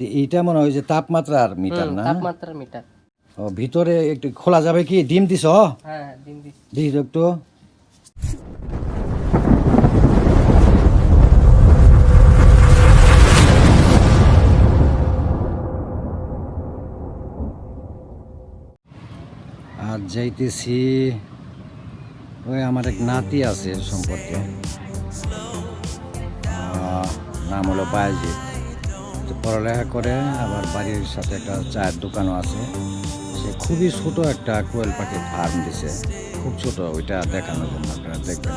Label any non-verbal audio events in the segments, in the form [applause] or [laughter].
তো এইটা মনে হয় যে তাপমাত্রার মিটার না? তাপমাত্রার মিটার। ও ভিতরে একটু খোলা যাবে কি? ডিম দিছ? হ্যাঁ দিন দেখি তো একটু। আর যাইতেছি ওই আমার এক নাতি আছে সম্পর্কে। নাম হলো বায়জিৎ। পড়ালেখা করে, আবার বাড়ির সাথে একটা চায়ের দোকানও আছে। সে খুবই ছোট একটা কোয়েল পাখির ফার্ম দিছে। খুব ছোট, ওইটা দেখানোর জন্য আপনারা দেখবেন।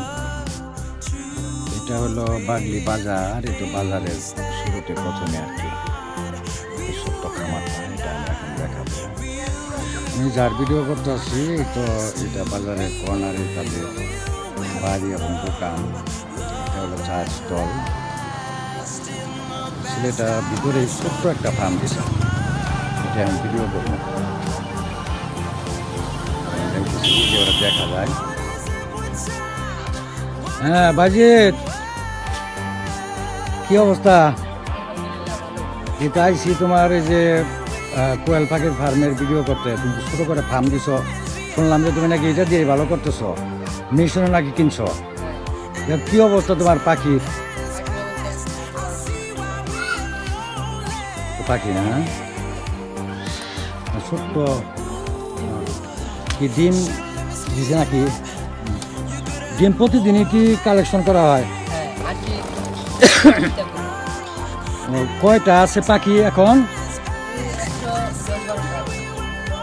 এটা হলো বাগলি বাজার এটা বাজারের শুরুতে প্রথমে আর কি। খামারটা, এটা আমি এখন দেখাবো। আমি যার ভিডিও করতে আসছি তো এটা বাজারের কর্নারে তাদের বাড়ি এবং দোকান। এটা হলো চায়ের স্টল। ছেলেটা ভিতরে ছোট্ট একটা ফার্ম দিছে। এটা আমি ভিডিও করব। দেখা যায়। হ্যাঁ বাজিত! কি অবস্থা? এটা আইসি তোমার এই যে কোয়েল পাখির ফার্মের ভিডিও করতে। তুমি ছোট করে ফার্ম দিছ। শুনলাম যে তুমি নাকি এটা দিয়ে ভালো করতেছ। মিশনও নাকি কিনছ। কি অবস্থা তোমার পাখির? পাখি না ছোট্ট কি ডিম দিছে নাকি? ডিম প্রতিদিনই কি কালেকশন করা হয়? হ্যাঁ [coughs] কয়টা আছে পাখি এখন?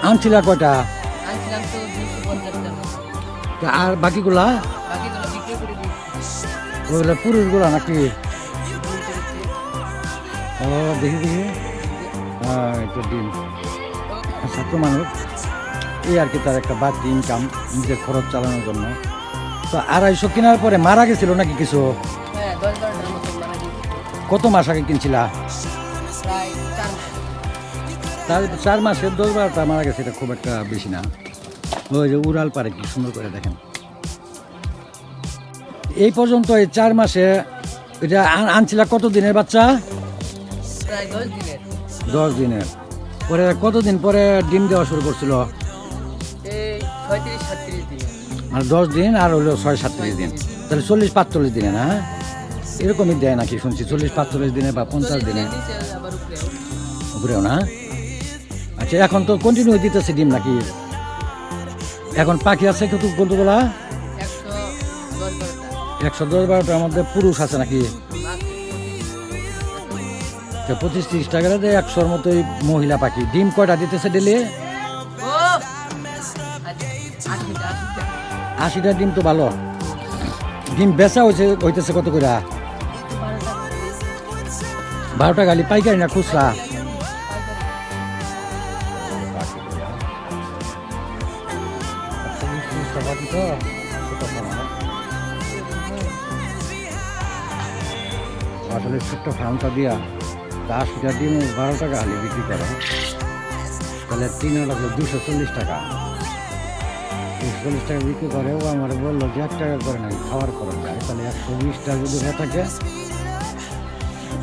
আনছিলা কয়টা? আর বাকিগুলা? ওগুলো পুরুষগুলা নাকি? ও, দেখি দেখি। এটা ডিম। ছাত্র মানুষ এই আর কি তার একটা বাড়তি ইনকাম নিজের খরচ চালানোর জন্য। তো আড়াইশো কেনার পরে মারা গেছিল নাকি কিছু? হ্যাঁ কত মাস আগে কিনছিলা? তার চার মাসে দশ বারোটা মারা গেছে এটা খুব একটা বেশি না। ওই যে উড়াল পারে কি সুন্দর করে দেখেন। এই পর্যন্ত এই চার মাসে। এটা আন- আনছিলা কত দিনের বাচ্চা? প্রায় দশ দিনের। দশ দিনের। পরে কতদিন পরে ডিম দেওয়া শুরু করছিল? মানে দশ দিন আর হলো ছয় সাতত্রিশ দিন। তাহলে চল্লিশ পাঁচচল্লিশ দিনে না? এরকমই দেয় নাকি শুনছি চল্লিশ পাঁচচল্লিশ দিনে বা পঞ্চাশ দিনে? উপরেও না? আচ্ছা এখন তো কন্টিনিউ দিতেছে ডিম নাকি? এখন পাখি আছে কত কতগুলা একশো দশ বারোটার মধ্যে পুরুষ আছে নাকি? তো পঁচিশ তিরিশ টাকা দিয়ে একশোর মতোই মহিলা পাখি। ডিম কয়টা দিতেছে ডেলি? আশিটা ডিম তো ভালো। ডিম বেচা হয়েছে হইতেছে কত করে বারোটা বারোটা গালি পাইকারি না খুচরা? আসলে ছোট্ট ফার্মটা দিয়া। তা আশিটা ডিম বারো টাকা হালি বিক্রি করে। তাহলে তিন লাগল দুশো চল্লিশ টাকা। দুশো চল্লিশ টাকা বিক্রি করে ও আমার বলল যে এক টাকা করে নাকি খাওয়ার খরচ যায়। তাহলে একশো বিশ টাকা যদি হয়ে থাকে,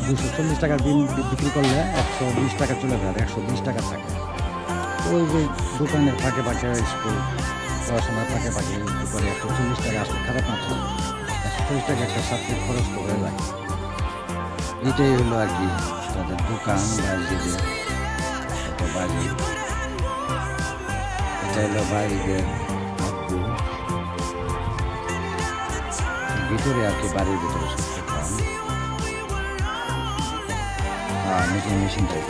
দুশো চল্লিশ টাকা দিন বিক্রি করলে একশো বিশ টাকা চলে যায় একশো বিশ টাকা থাকে। ওই যে দোকানের ফাঁকে ফাঁকে স্কুল, পড়াশোনার ফাঁকে ফাঁকে করে একশো চল্লিশ টাকা আসলে খারাপ না তো। একশো চল্লিশ টাকা একটা ছাত্রের খরচ তো লাগে এটাই হলো আর কি। তাদের দোকান বাইরে একটা বাড়ি। এটা হলো আব্বু। ভিতরে আর কি বাড়ির ভিতরে হ্যাঁ মেশিন টাইপ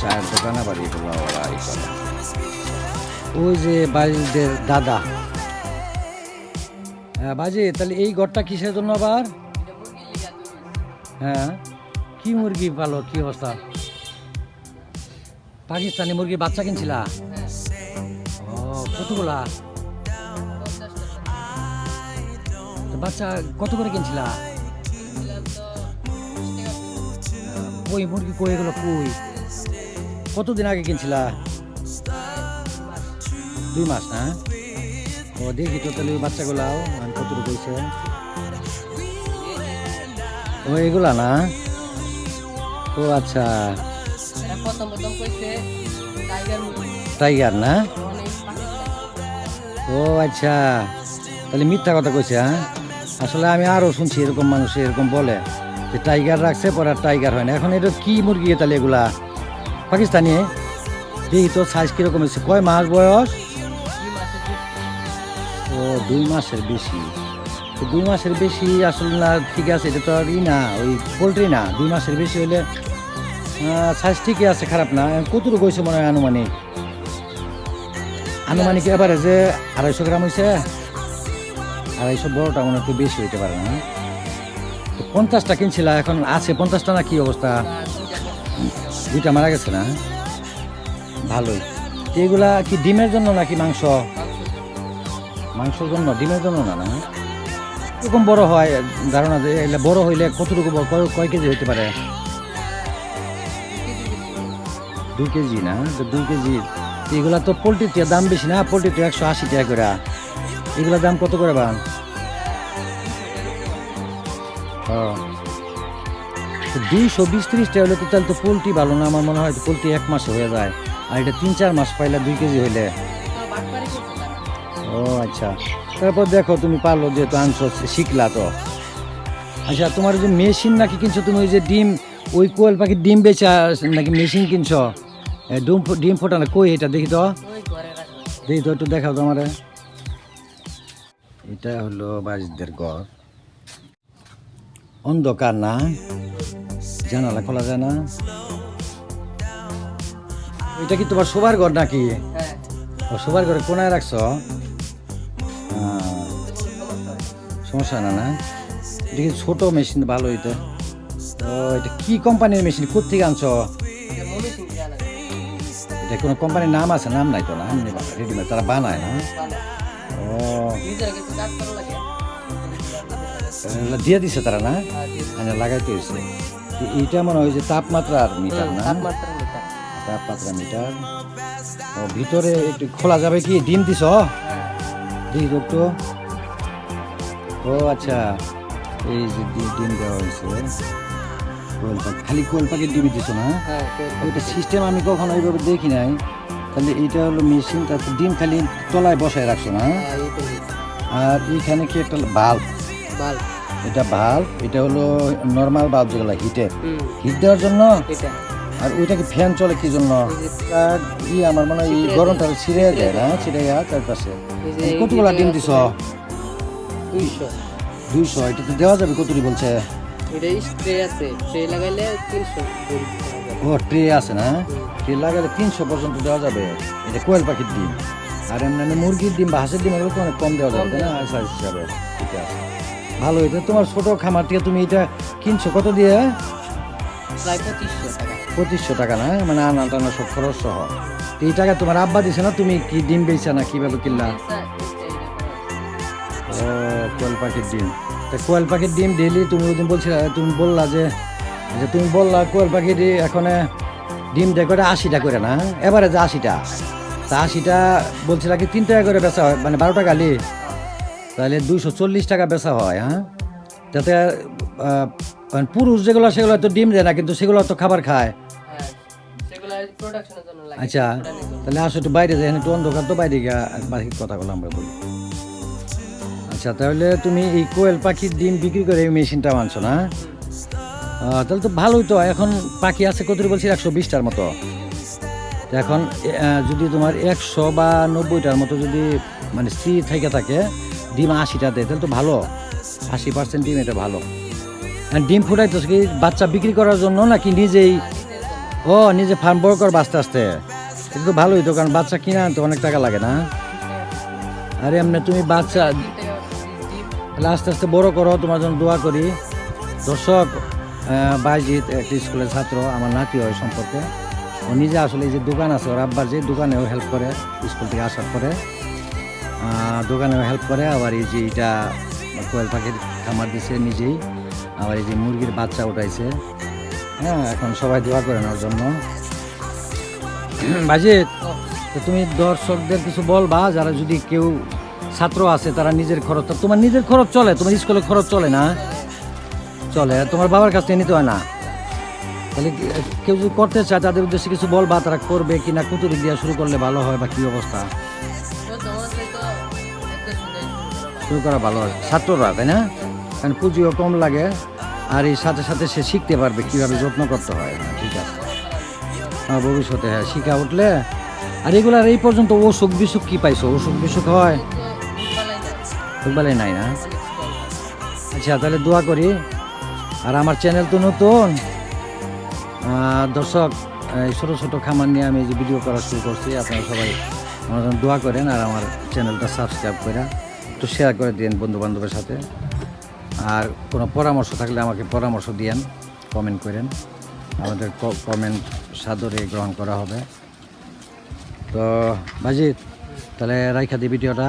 চায়ের দোকানে বাড়ি এগুলো ওরা ই করে। ওই যে বাড়িদের দাদা। হ্যাঁ বাজে তাহলে এই ঘরটা কিসের জন্য আবার? হ্যাঁ? কি মুরগি পালো কি অবস্থা? পাকিস্তানি মুরগি বাচ্চা কিনছিলা? ও, কতগুলা? বাচ্চা কত করে কিনছিলা? কই মুরগি কই, এগুলো কই? কতদিন আগে কিনছিলা? দুই মাস, না? ও, দেখি তো তাহলে বাচ্চাগুলাও কতটুকু হয়েছে ও এগুলা না? ও আচ্ছা। টাইগার না? ও আচ্ছা। তাহলে মিথ্যা কথা কইছে হ্যাঁ? আসলে আমি আরও শুনছি এরকম মানুষ এরকম বলে যে টাইগার রাখছে পরে আর টাইগার হয় না। এখন এটা কি মুরগি তাহলে এগুলা? পাকিস্তানি? দেখি তো সাইজ কীরকম হয়েছে। কয় মাস বয়স? ও দুই মাসের বেশি। দুই মাসের বেশি আসলে না, ঠিক আছে, এটা তো আর ই না, ওই পোলট্রি না, দুই মাসের বেশি হলে সাইজ ঠিকই আছে, খারাপ না কতটুকু হয়েছে মনে হয় আনুমানিক? আনুমানিক এবারে যে আড়াইশো গ্রাম হয়েছে, আড়াইশো বড়টা মনে একটু বেশি হইতে পারে না। পঞ্চাশটা কিনছিল, এখন আছে, পঞ্চাশটা না কি অবস্থা? দুইটা মারা গেছে না? ভালোই। এগুলা কি ডিমের জন্য নাকি মাংস? মাংসের জন্য, ডিমের জন্য না না? এরকম বড় হয়? ধারণা যে বড় হইলে কতটুকু কয় কেজি হইতে পারে? দুই কেজি না? দুই কেজি। এগুলা তো পোলট্রির দাম বেশি না? পোলট্রিতে একশো আশি টাকা করে। এগুলা দাম কত করে বান? দুইশো বিশ ত্রিশ টাকা হলে তো তাহলে তো পোলট্রি ভালো না। আমার মনে হয় পোলট্রি এক মাসে হয়ে যায়। আর এটা তিন চার মাস পাইলে দুই কেজি হইলে। ও আচ্ছা। তারপর দেখো তুমি পারল যেহেতু আনছো শিখলা তো। আচ্ছা তোমার যে মেশিন নাকি কিনছো? তুমি ওই যে ডিম ওই কোয়েল পাখির ডিম বেচা নাকি মেশিন কিনছো? ডিম ডিম ফোটানো কই এটা দেখি তো। দেখি তো একটু দেখাও তো আমারে। এটা হলো বাড়িদের ঘর। অন্ধকার না জানালা খোলা যায় না। এটা কি তোমার শোবার ঘর নাকি? হ্যাঁ। শোবার ঘরে কোনায় রাখছো? সমস্যা না না? এটা কি ছোট মেশিন, ভালো হইতো ও, এটা কি কোম্পানির মেশিন? কোথেকে আনছো? এটা এটা কোনো কোম্পানির নাম আছে? নাম নাই তো না রেডিমেড তারা বানায় না? ও। দিয়ে দিছে তারা না? মানে লাগাইতে হয়েছে। এইটা মনে হয় যে তাপমাত্রার মিটার না? তাপমাত্রা মিটার। ও, ভিতরে একটু খোলা যাবে কি? ডিম দিছ? হ্যাঁ। দেখি একটু ও আচ্ছা। এই যে ডিম দেওয়া হয়েছে। কোয়েল পাখি খালি কোয়েল পাখির ডিমই দিছ না? হ্যাঁ ওইটা সিস্টেম আমি কখনো এইভাবে দেখি নাই। তাহলে এটা হলো মেশিন তারপর ডিম খালি তলায় বসায় রাখছো না? হ্যাঁ। আর এইখানে কি একটা বাল্ব বাল এটা বাল্ব এটা হলো নর্মাল বাল্ব যেগুলো হিটের হিট দেওয়ার জন্য? আর ওইটা কি ফ্যান চলে কি জন্য? আমার মনে হয় গরমটা ছিঁড়ে যায় না? ছিঁড়ে যায় চারপাশে কতগুলা ডিম দিছ? দুইশো। দুইশো এটা তো দেওয়া যাবে কতটি বলছে আছে লাগাইলে তিনশো ও ট্রে আছে না? ট্রে লাগালে তিনশো পর্যন্ত দেওয়া যাবে। এটা কোয়েল পাখির ডিম। আর এমনি মুরগির ডিম বা হাঁসের ডিম এগুলো তো অনেক কম দেওয়া যাবে না? সাইজ হিসাবে। ঠিক আছে। ভালো এটা তোমার ছোট খামার থেকে তুমি এটা কিনছো কত দিয়ে? প্রায় পঁচিশশো টাকা। পঁচিশশো টাকা না? মানে আনা টানা সব খরচ সহ। এই টাকা তোমার আব্বা দিছে না? তুমি কি ডিম বেচা না কীভাবে কিনলা? কোয়েল পাখির ডিম। তা কোয়েল পাখির ডিম ডেলি তুমি ওই দিন বলছিলে তুমি বললা যে যে তুমি বললা কোয়েল পাখির এখন ডিম করে আশিটা করে না? এবারে যে আশিটা। তা আশিটা বলছিলা কি তিন টাকা করে বেচা হয়? মানে বারো টাকা আলি তাহলে দুইশো চল্লিশ টাকা বেচা হয় হ্যাঁ? তাতে মানে পুরুষ যেগুলো সেগুলো তো ডিম দেয় না কিন্তু সেগুলো তো খাবার খায়। হ্যাঁ, আচ্ছা তাহলে আসো একটু বাইরে যাই একটু অন্ধকার তো বাইরে গিয়ে বাকি কথাগুলো আমরা বলি। আচ্ছা তাহলে তুমি এই কোয়েল পাখির ডিম বিক্রি করে এই মেশিনটা আনছো না? তাহলে তো ভালোই তো, এখন পাখি আছে কত বলছি? একশো বিশটার মতো। এখন যদি তোমার একশো বা নব্বইটার মতো যদি মানে স্ত্রী থেকে থাকে, ডিম আশিটা দেয়, তাহলে তো ভালো। আশি পার্সেন্ট ডিম, এটা ভালো। ডিম ফুটাই তো কি বাচ্চা বিক্রি করার জন্য নাকি নিজেই? ও, নিজে ফার্ম বড় কর আস্তে। আস্তে এটা তো ভালোই তো, কারণ বাচ্চা কিনা তো অনেক টাকা লাগে না। আরে এমনি তুমি বাচ্চা। তাহলে আস্তে আস্তে বড় করো, তোমার জন্য দোয়া করি। দর্শক বাইজিৎ একটা স্কুলের ছাত্র, আমার নাতি হয় সম্পর্কে। ও নিজে আসলে এই যে দোকান আছে, ওর আব্বার যে দোকানেও হেল্প করে, স্কুল থেকে আসার পরে। দোকানেও হেল্প করে, আবার এই যে এটা কোয়েল পাখির খামার দিছে নিজেই। আবার এই যে মুরগির বাচ্চা উঠাইছে। হ্যাঁ এখন সবাই দোয়া করেন ওর জন্য। তো তুমি দর্শকদের কিছু বলবা, যারা যদি কেউ ছাত্র আছে তারা নিজের খরচ তোমার নিজের খরচ চলে তোমার স্কুলের খরচ চলে না? চলে তোমার বাবার কাছ থেকে নিতে হয় না। তাহলে কেউ যদি করতে চায় তাদের উদ্দেশ্যে কিছু বল বা তারা করবে কি না কুতুরি দিয়া শুরু করলে ভালো হয় বা কি অবস্থা? শুরু করা ভালো হয়। ছাত্ররা তাই না? কারণ পুঁজিও কম লাগে আর এই সাথে সাথে সে শিখতে পারবে কীভাবে যত্ন করতে হয়। হ্যাঁ, ঠিক আছে। হ্যাঁ ভবিষ্যতে হ্যাঁ শিখা উঠলে আর এগুলার এই পর্যন্ত অসুখ বিসুখ কি পাইছো? অসুখ বিসুখ হয়? ফুটবলে নাই না। আচ্ছা তাহলে দোয়া করি। আর আমার চ্যানেল তো নতুন। দর্শক ছোটো ছোটো খামার নিয়ে আমি যে ভিডিও করা শুরু করছি। আপনারা সবাই আমার জন্য দোয়া করেন আর আমার চ্যানেলটা সাবস্ক্রাইব করে একটু শেয়ার করে দিন বন্ধু বান্ধবের সাথে। আর কোনো পরামর্শ থাকলে আমাকে পরামর্শ দিয়েন কমেন্ট করেন। আমাদের কমেন্ট সাদরে গ্রহণ করা হবে। তো, বাজিত, তাহলে রাইখা দি ভিডিওটা